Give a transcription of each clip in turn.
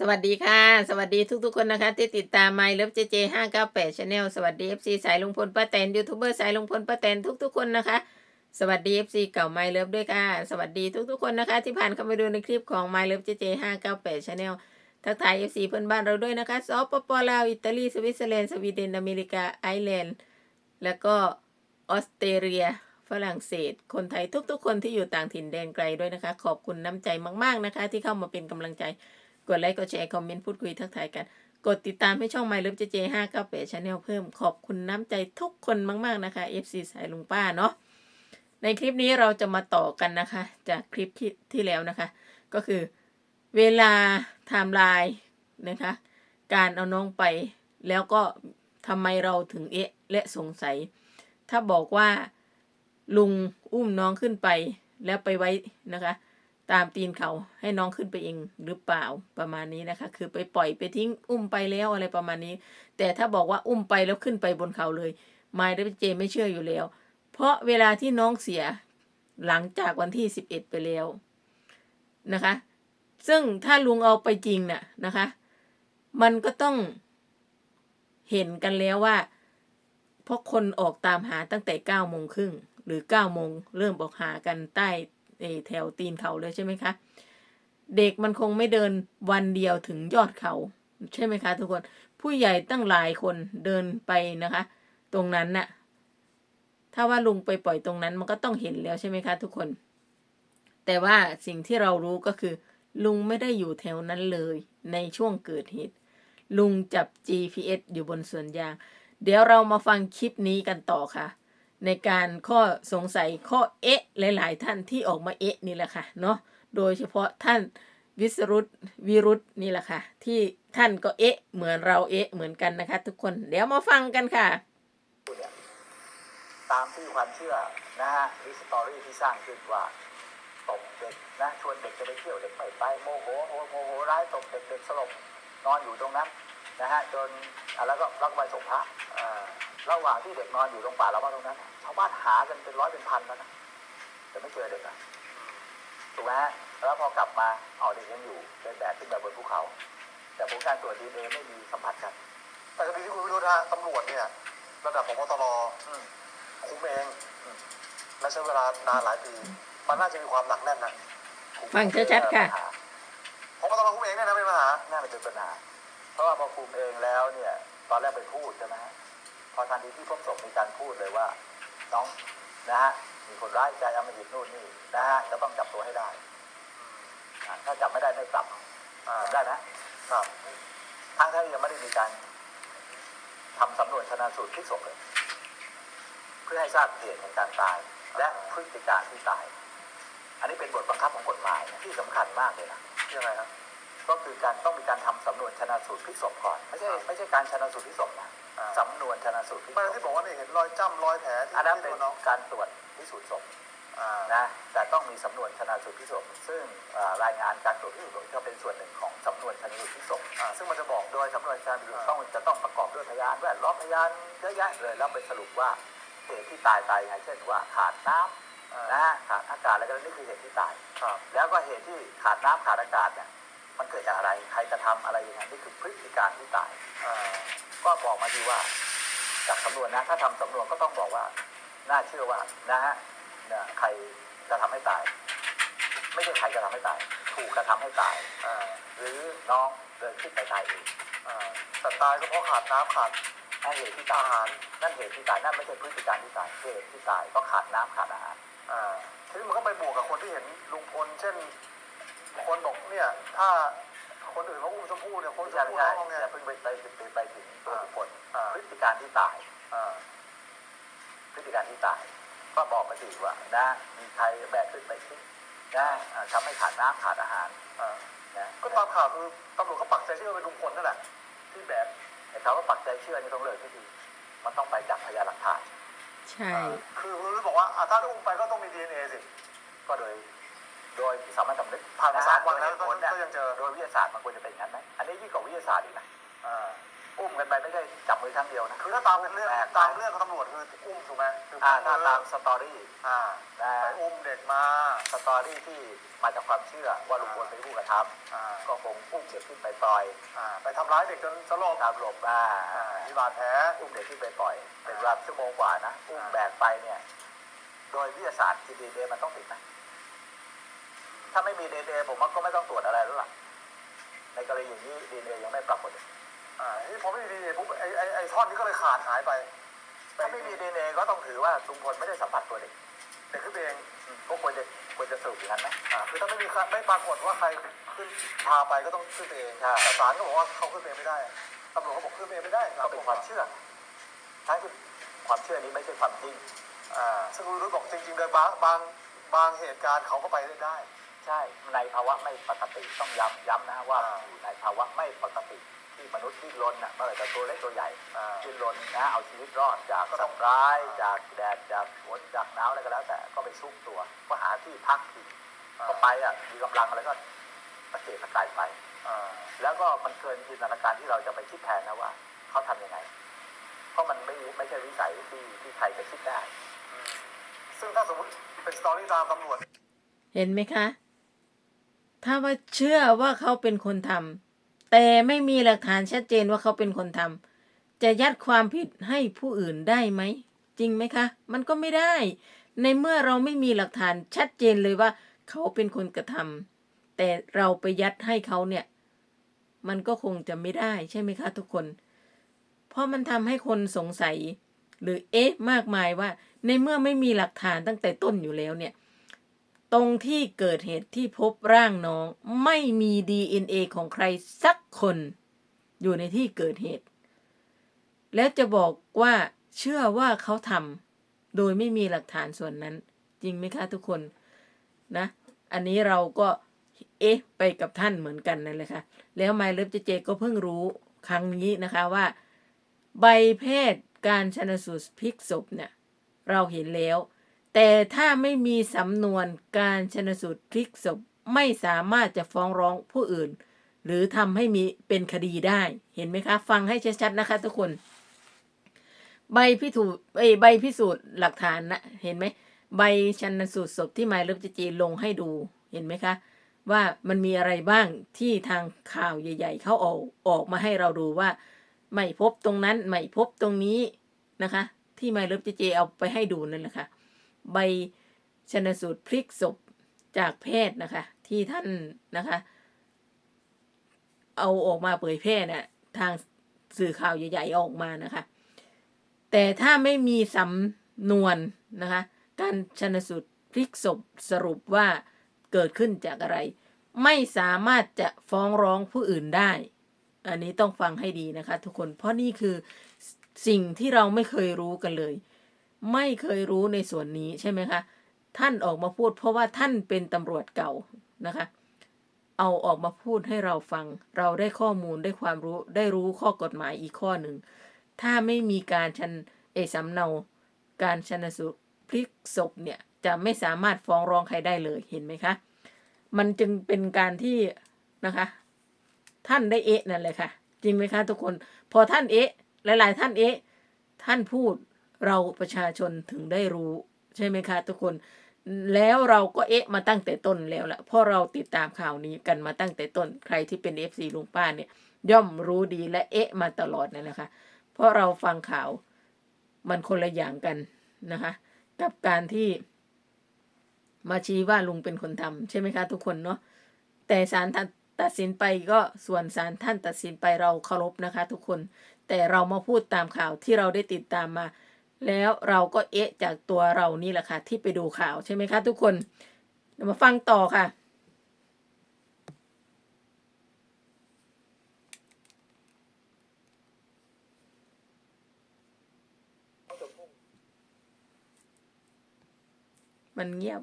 สวัสดีค่ะ สวัสดีทุกๆคนนะคะ ที่ติดตาม My Love JJ 598 Channel สวัสดี FC สายลุงพลป้าแตนยูทูบเบอร์สายลุงพลป้าแตนทุกๆคนนะคะ สวัสดี FC เก่า My Love ด้วยค่ะ สวัสดีทุกๆคนนะคะ ที่ผ่านเข้ามาดูในคลิปของ My Love JJ 598 Channel ทักทาย FC เพื่อนบ้านเราด้วยนะคะสปปลาวอิตาลีสวิตเซอร์แลนด์สวีเดนอเมริกาไอร์แลนด์แล้วก็ออสเตรเลียฝรั่งเศส คนไทยทุกๆ คนที่อยู่ต่างถิ่นแดนไกลด้วยนะคะ ขอบคุณน้ำใจมาก ๆนะคะ ที่เข้ามาเป็นกำลังใจ กดไลค์กดแชร์ คอมเมนต์ พูดคุยทักทายกัน กดติดตามให้ช่อง My Love JJ 598 Channel เพิ่มขอบคุณน้ำใจทุกคนมาก ๆ นะคะ FC สายลุงป้าเนาะในคลิปนี้เราจะมาต่อกันนะคะ จากคลิปที่ที่แล้วนะคะ ก็คือเวลาไทม์ไลน์นะคะ การเอาน้องไป แล้วก็ทำไมเราถึงเอะและสงสัย ถ้าบอกว่าลุงอุ้มน้องขึ้นไปแล้วไปไว้นะคะ ตามตีนเขาให้น้องขึ้นไปเองหรือเปล่าประมาณนี้นะคะ คือไปปล่อยไปทิ้งอุ้มไปแล้วอะไรประมาณนี้ แต่ถ้าบอกว่าอุ้มไปแล้วขึ้นไปบนเขาเลยไมายเดเจไม่เชื่ออยู่แล้ว เพราะเวลาที่น้องเสียหลังจากวันที่สิบเอ็ดไปแล้วนะคะ ซึ่งถ้าลุงเอาไปจริงน่ะนะคะ มันก็ต้องเห็นกันแล้วว่าเพราะคนออกตามหาตั้งแต่เก้าโมงครึ่งหรือเก้าโมงเริ่มออกหากันใต้ แถวตีนเขาเลยใช่ไหมคะ เด็กมันคงไม่เดินวันเดียวถึงยอดเขา ใช่ไหมคะ ทุกคนผู้ใหญ่ตั้งหลายคนเดินไปนะคะ ตรงนั้นน่ะถ้าว่าลุงไปปล่อยตรงนั้นมันก็ต้องเห็นแล้วใช่ไหมคะ ทุกคน แต่ว่าสิ่งที่เรารู้ก็คือ ลุงไม่ได้อยู่แถวนั้นเลยในช่วงเกิดเหตุลุงจับ GPS อยู่บนสวนยาง เดี๋ยวเรามาฟังคลิปนี้กันต่อค่ะ ในการข้อสงสัยข้อเอ๊ะหลาย ๆ ท่านที่ออกมาเอ๊ะนี่แหละค่ะเนาะโดยเฉพาะท่านวิสรุตวิรุตนี่แหละค่ะ ที่ท่านก็เอ๊ะ เหมือนเราเอ๊ะเหมือนกันนะคะ ทุกคนเดี๋ยวมาฟังกันค่ะ ตามที่ความเชื่อนะฮะหรือสตอรี่ที่สร้างขึ้นว่าตบเด็กนะชวนเด็กจะไปเที่ยวเด็กไม่ไปโมโหโมโหโมโหร้ายตบเด็กเด็กสลบนอนอยู่ตรงนั้น นะฮะจนอะแล้วก็รักไปส่งพระอ่าระหว่างที่เด็กนอนอยู่ตรงป่าละว่าตรงนั้นชาวบ้านหากันเป็นร้อยเป็นพันแล้วนะแต่ไม่เจอเด็กนะถูกไหมฮะแล้วพอกลับมาเอาเด็กยังอยู่เดินแบกขึ้นไปบนภูเขา แต่ผลการตรวจดีเอ็นเอไม่มีสัมผัสกัน แต่คดีที่คุณวิรุธฮะตำรวจเนี่ย ระดับของปตรอืมคุมเองและใช้เวลานานหลายปี มันน่าจะมีความหนักแน่นนะฟังชัดๆค่ะของปตรคุมเองเนี่ยนะไม่มีปัญหาน่าจะเป็นปัญหา เพราะว่าพอคุมเองแล้วเนี่ย ตอนแรกไปพูดใช่ไหมฮะพอทันทีที่พบศพมีการพูดเลยว่าน้องนะฮะมีคนร้ายใจอำมหิตนู่นนี่นะฮะจะต้องจับตัวให้ได้อ่าถ้าจับไม่ได้ไม่ปรับอ่าได้นะครับทั้งที่ยังไม่ได้มีการทำสำนวนชนะสูตรพลิกศพเลยเพื่อให้ทราบเหตุของการตาย และพฤติการที่ตาย อันนี้เป็นบทบังคับของกฎหมายนะที่สำคัญมากเลยนะยังไงครับ ก็คือการต้องมีการทำสำนวนชนะสูตรพลิกศพก่อน ไม่ใช่ไม่ใช่การชนะสูตรพลิกศพนะอ่าสำนวนชนะสูตรพลิกไม่ศพที่บอกว่าเนี่ยเห็นรอยจ้ำรอยแผลที่อันนั้นที่เป็นตัวน้องการตรวจพิสูจน์ศพอ่านะแต่ต้องมีสำนวนชนะสูตรพลิกศพซึ่งเอ่อรายงานการตรวจพิสูจน์ศพก็เป็นส่วนหนึ่งของสำนวนชนะสูตรพลิกศพอ่าซึ่งมันจะบอกโดยสำนวนชนะสูตรต้องจะต้องประกอบด้วยพยานแวดล้อมพยานเยอะแยะเลยแล้วไปสรุปว่าเหตุที่ตายตายยังไงเช่นว่าขาดน้ำอ่านะฮะขาดอากาศอะไรก็นี่คือเหตุที่ตายครับแล้วก็เหตุที่ขาดน้ำขาดอากาศเนี่ย มันเกิดจากอะไร ใครกระทำอะไรยังไงนี่คือพฤติการที่ตายอ่าก็บอกมาดีว่า จากสำนวนนะ ถ้าทำสำนวนก็ต้องบอกว่า น่าเชื่อว่านะฮะเนี่ยใครกระทำให้ตาย ไม่ใช่ใครกระทำให้ตาย ถูกกระทำให้ตายอ่าหรือน้องเดินขึ้นไปตายเองอ่าแต่ตายก็เพราะขาดน้ำขาดนั่นเหตุที่ตายนั่นเหตุที่ตายนั่นไม่ใช่พฤติการที่ตายเหตุที่ตายก็ขาดน้ำขาดอาหารอ่าทีนี้มันก็ไปบวกกับคนที่เห็นลุงพลเช่น คนบอกเนี่ยถ้าคนอื่นเขาอุ้มชมพู่เนี่ยคนไม่ชใช่มไม่พู่ใช่ร้องไง อย่าเพิ่งไปไปไปไปถึงตัวบุคคลอ่า พฤติการที่ตาย อ่า พฤติการที่ตาย ก็บอกมาสิว่านะมีใครแบกขึ้นไปขึ้นนะอ่าทำให้ขาดน้ำขาดอาหารอ่า นะก็ตามข่าวคือตำรวจก็ปักใจเชื่อเป็นลุงพลนั่นแหละที่แบบแต่เขาก็ปักใจเชื่อนี่ต้องเลิกที่ดีมันต้องไปจากพยานหลักฐาน ใช่ คือคุณรู้บอกว่าอะถ้าอุ้มไปก็ต้องมีดีเอ็นเอสิก็โดย โดยสามัญสำนึกผ่านมาะฮะสามวันแล้วโดยเหตุผลเนี่ยก็ยังเจอโดยวิทยาศาสตร์มันควรจะเป็นอย่างนั้นไหมอันนี้ยิ่งกว่าวิทยาศาสตร์อีกนะอ่าอุ้มกันไปไม่ใช่จับมือครั้งเดียวนะคือถ้าตามเรื่องแปลกตามเรื่องของตำรวจคืออุ้มถูกไหมคืออ่าถ้าคือตามสตอรี่อ่านะไปอุ้มเด็กมาสตอรี่ที่มาจากความเชื่อว่าลุงพลเป็นผู้กระทอ่าำก็คงอุ้มเด็กขึ้นไปปล่อยอ่าไปทำร้ายเด็กจนสลบตามหลบอ่าอ่ามีบาดแผลอุ้มเด็กขึ้นไปปล่อย เป็นเวลาชั่วโมงกว่านะอุ้มแบกไปเนี่ย โดยวิทยาศาสตร์ DNA มันต้องติดนะ ถ้าไม่มี DNA ผมว่าก็ไม่ต้องตรวจอะไรแล้วล่ะ ในกรณีอย่างนี้ DNA ยังไม่ปรากฏอ่านี่พอไม่มีดีปุ๊บไอ้ไอ้ไอ้ท่อนนี้ก็เลยขาดหายไป ถ้าไม่มี DNA ก็ต้องถือว่าลุงพลไม่ได้สัมผัสตัวเด็กเด็กขึ้นไปเองอืมก็ควรจะควรจะสรุปอย่างนั้นนะอ่าคือถ้าไม่มีใครไม่ปรากฏว่าใครขึ้นพาไปก็ต้องขึ้นไปเองใช่แต่ศาลก็บอกว่าเขาขึ้นไปเองไม่ได้ตำรวจเขาบอกขึ้นไปเองไม่ได้ก็เป็นความเชื่อท้ายที่ความเชื่อนี้ไม่ใช่ความจริงอ่าซึ่งคุณรุ่บอกจริงๆโดยบางบางบางเหตุการณ์เขาก็ไปได้ ใช่ในภาวะไม่ปกติต้องย้ำย้ำนะว่าอ่าอยู่ในภาวะไม่ปกติที่มนุษย์ดิ้นรนนะเมื่อไหร่จะตัวเล็กตัวใหญ่อ่าดิ้นรนนะเอาชีวิตรอดจากก็ต้องสัตว์ร้ายจากแดดจากฝนจากหนาวอะไรก็แล้ว แต่ก็ไปซุกตัวก็หาที่พักพิงก็ไปอะมีกำลังอะไรก็ตะเกียกตะกายไปอ่าแล้วก็มันเกินจินตนาการที่เราจะไปคิดแทนนะว่าเขาทำยังไง เพราะมันไม่ไม่ใช่วิสัยที่ที่ใครจะคิดได้อืมซึ่งถ้าสมมติเป็นสตอรี่ตามตำรวจ เห็นไหมคะ ถ้าว่าเชื่อว่าเขาเป็นคนทำแต่ไม่มีหลักฐานชัดเจนว่าเขาเป็นคนทำจะยัดความผิดให้ผู้อื่นได้ไหม จริงไหมคะ มันก็ไม่ได้ ในเมื่อเราไม่มีหลักฐานชัดเจนเลยว่า เขาเป็นคนกระทำแต่เราไปยัดให้เขาเนี่ย มันก็คงจะไม่ได้ใช่ไหมคะทุกคน เพราะมันทำให้คนสงสัย หรือเอ๊ะมากมายว่า ในเมื่อไม่มีหลักฐานตั้งแต่ต้นอยู่แล้วเนี่ย ตรงที่เกิดเหตุที่พบร่างน้อง ไม่มี DNA ของใครสักคน อยู่ในที่เกิดเหตุ และจะบอกว่าเชื่อว่าเขาทำโดยไม่มีหลักฐานส่วนนั้น จริงไหมคะทุกคนนะ อันนี้เราก็เอ๊ะไปกับท่านเหมือนกันนั่นแหละค่ะ แล้วไมเลิฟเจเจก็เพิ่งรู้ครั้งนี้นะคะว่า ใบแพทย์การชนสูตรพลิกศพเนี่ย เราเห็นแล้ว แต่ถ้าไม่มีสำนวนการชนสูตรพลิกศพไม่สามารถจะฟ้องร้องผู้อื่น หรือทำให้มีเป็นคดีได้เห็นไหมคะ ฟังให้ชัดๆนะคะทุกคน ใบพิสูจน์ใบพิสูจน์หลักฐานนะเห็นไหมใบชันสูตรศพที่หมายเลิฟจีลงให้ดูเห็นไหมคะ ว่ามันมีอะไรบ้างที่ทางข่าวใหญ่ ๆเขาออกออกมาให้เราดูว่า ไม่พบตรงนั้น ไม่พบตรงนี้นะคะ ที่ไมเลิฟเจเจเอาไปให้ดูนั่นแหละค่ะ ใบชนสูตรพลิกศพจากแพทย์นะคะ ที่ท่านนะคะ เอาออกมาเผยแพร่น่ะทางสื่อข่าวใหญ่ๆออกมานะคะ แต่ถ้าไม่มีสำนวนนะคะ การชนสูตรพลิกศพสรุปว่าเกิดขึ้นจากอะไร ไม่สามารถจะฟ้องร้องผู้อื่นได้ อันนี้ต้องฟังให้ดีนะคะ ทุกคนเพราะนี่คือสิ่งที่เราไม่เคยรู้กันเลย ไม่เคยรู้ในส่วนนี้ใช่ไหมคะท่านออกมาพูด เพราะว่าท่านเป็นตำรวจเก่านะคะ เอาออกมาพูดให้เราฟัง เราได้ข้อมูลได้ความรู้ได้รู้ข้อกฎหมายอีกข้อหนึ่ง ถ้าไม่มีการชันเอกสำเนาการชันสูตรพลิกศพเนี่ยจะไม่สามารถฟ้องร้องใครได้เลยเห็นไหมคะ มันจึงเป็นการที่นะคะ ท่านได้เอะนั่นเลยค่ะ จริงไหมคะทุกคน พอท่านเอะหลาย ๆ ท่านเอะท่านพูด เราประชาชนถึงได้รู้ ใช่ไหมคะ ทุกคนแล้วเราก็เอ๊ะมาตั้งแต่ต้นแล้วแหละเพราะเราติดตามข่าวนี้กันมาตั้งแต่ต้น ใครที่เป็นเอฟซีลุงป้าเนี่ยย่อมรู้ดีและเอ๊ะมาตลอดนั่นแหละค่ะเพราะเราฟังข่าวมันคนละอย่างกันนะคะ กับการที่มาชี้ว่าลุงเป็นคนทำใช่ไหมคะ ทุกคนเนาะแต่ศาลท่านตัดสินไปก็ส่วนศาลท่านตัดสินไปเราเคารพนะคะ ทุกคนแต่เรามาพูดตามข่าวที่เราได้ติดตามมา แล้วเราก็เอะจากตัวเรานี่แหละค่ะ ที่ไปดูข่าวใช่ไหมคะทุกคนเดี๋ยวมาฟังต่อค่ะ มันเงียบ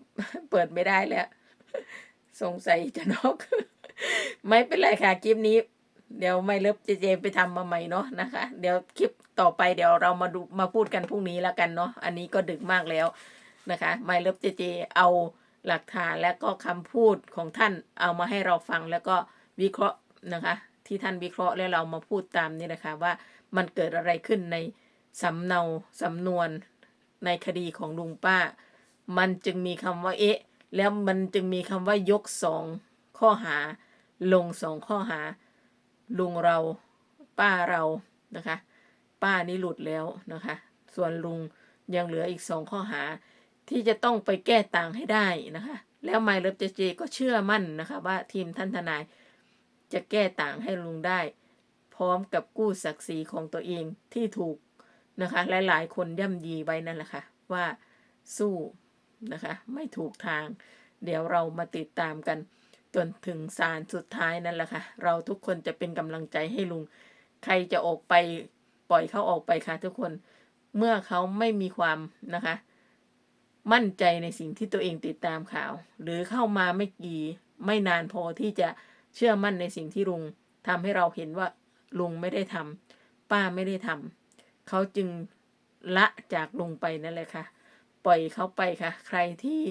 เปิดไม่ได้แล้ว สงสัยจะนอก ไม่เป็นไรค่ะคลิปนี้ เดี๋ยวไม่เลิฟเจเจไปทำมาใหม่เนาะนะคะ เดี๋ยวคลิปต่อไปเดี๋ยวเรามาดูมาพูดกันพรุ่งนี้แล้วกันเนาะอันนี้ก็ดึกมากแล้วนะคะไม่เลิฟเจเจเอาหลักฐานและก็คำพูดของท่านเอามาให้เราฟังแล้วก็วิเคราะห์นะคะ ที่ท่านวิเคราะห์แล้วเรามาพูดตามนี่นะคะว่ามันเกิดอะไรขึ้นในสำเนาสำนวนในคดีของลุงป้า มันจึงมีคำว่าเอ๊ะ แล้วมันจึงมีคำว่ายกสองข้อหาลงสองข้อหา ลุงเราป้าเรานะคะ ป้านี่หลุดแล้วนะคะ ส่วนลุงยังเหลืออีกสองข้อหา ที่จะต้องไปแก้ต่างให้ได้นะคะ แล้วไมเลิฟเจเจก็เชื่อมั่นนะคะ ว่าทีมท่านทนายจะแก้ต่างให้ลุงได้ พร้อมกับกู้ศักดิ์ศรีของตัวเองที่ถูกนะคะ หลายๆ คนย่ำยีไว้นั่นแหละค่ะว่าสู้นะคะ ไม่ถูกทาง เดี๋ยวเรามาติดตามกัน จนถึงศาลสุดท้ายนั่นแหละค่ะ เราทุกคนจะเป็นกำลังใจให้ลุง ใครจะออกไปปล่อยเขาออกไปค่ะ ทุกคน เมื่อเขาไม่มีความนะคะ มั่นใจในสิ่งที่ตัวเองติดตามข่าว หรือเข้ามาไม่กี่ไม่นานพอที่จะเชื่อมั่นในสิ่งที่ลุงทำให้เราเห็นว่าลุงไม่ได้ทำป้าไม่ได้ทำเขาจึงละจากลุงไปนั่นแหละค่ะ ปล่อยเขาไปค่ะ ใครที่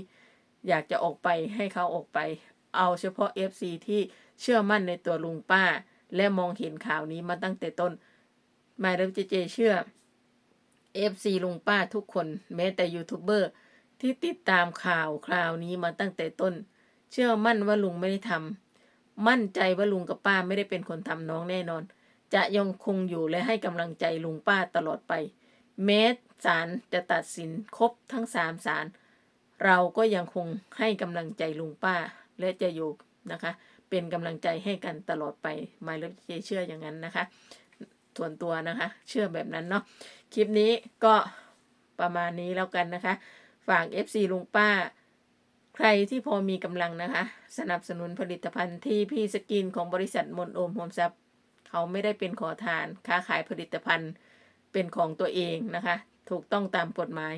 อยากจะออกไปให้เขาออกไป เอาเฉพาะ FC ที่เชื่อมั่นในตัวลุงป้า และมองเห็นข่าวนี้มาตั้งแต่ต้นหมายเริ่มเจเจเชื่อ FC ลุงป้าทุกคน แม้แต่ยูทูบเบอร์ที่ติดตามข่าวคราวนี้มาตั้งแต่ต้น เชื่อมั่นว่าลุงไม่ได้ทำมั่นใจว่าลุงกับป้าไม่ได้เป็นคนทำน้องแน่นอน จะยังคงอยู่และให้กำลังใจลุงป้าตลอดไป แม้ศาลจะตัดสินครบทั้งสามศาลเราก็ยังคงให้กำลังใจลุงป้า และจะอยู่นะคะ เป็นกำลังใจให้กันตลอดไปหมายเลขเจเชื่ออย่างนั้นนะคะ ส่วนตัวนะคะ เชื่อแบบนั้นเนาะคลิปนี้ก็ประมาณนี้แล้วกันนะคะ ฝาก FC ลุงป้า ใครที่พอมีกำลังนะคะ สนับสนุนผลิตภัณฑ์ที่พี่สกินของบริษัทมนโอมโฮมซับเขาไม่ได้เป็นขอทาน ค้าขายผลิตภัณฑ์เป็นของตัวเองนะคะ ถูกต้องตามกฎหมาย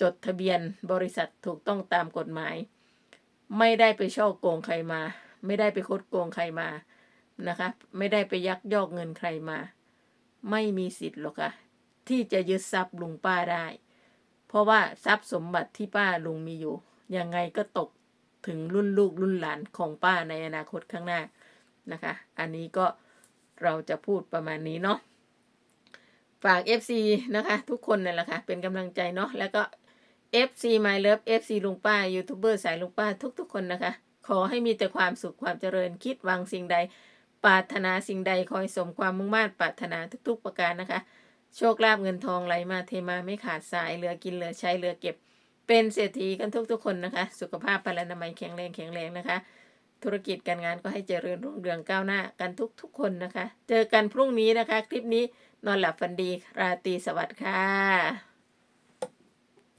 จดทะเบียนบริษัทถูกต้องตามกฎหมาย ไม่ได้ไปช่อโกงใครมา ไม่ได้ไปคดโกงใครมานะคะ ไม่ได้ไปยักยอกเงินใครมา ไม่มีสิทธิ์หรอกค่ะที่จะยึดทรัพย์ลุงป้าได้ เพราะว่าทรัพย์สมบัติที่ป้าลุงมีอยู่ ยังไงก็ตกถึงรุ่นลูกรุ่นหลานของป้าในอนาคตข้างหน้านะคะ อันนี้ก็เราจะพูดประมาณนี้เนาะฝาก FC นะคะ ทุกคนนั่นแหละค่ะ เป็นกำลังใจเนาะแล้วก็ FC My Love FC ลุงป้ายูทูบเบอร์สายลุงป้าทุกๆ คนนะคะ ขอให้มีแต่ความสุขความเจริญคิดวังสิ่งใด ปรารถนาสิ่งใดคอยสมความมุ่งมั่นปรารถนาทุกๆ ประการนะคะ โชคลาภเงินทองไหลมาเทมาไม่ขาดสายเหลือกินเหลือใช้เหลือเก็บ เป็นเศรษฐีกันทุกๆ คนนะคะ สุขภาพพลานามัยแข็งแรงแข็งแรงนะคะ ธุรกิจการงานก็ให้เจริญรุ่งเรืองก้าวหน้ากันทุกๆ คนนะคะ เจอกันพรุ่งนี้นะคะ คลิปนี้นอนหลับฝันดี ราตรีสวัสดิ์ค่ะ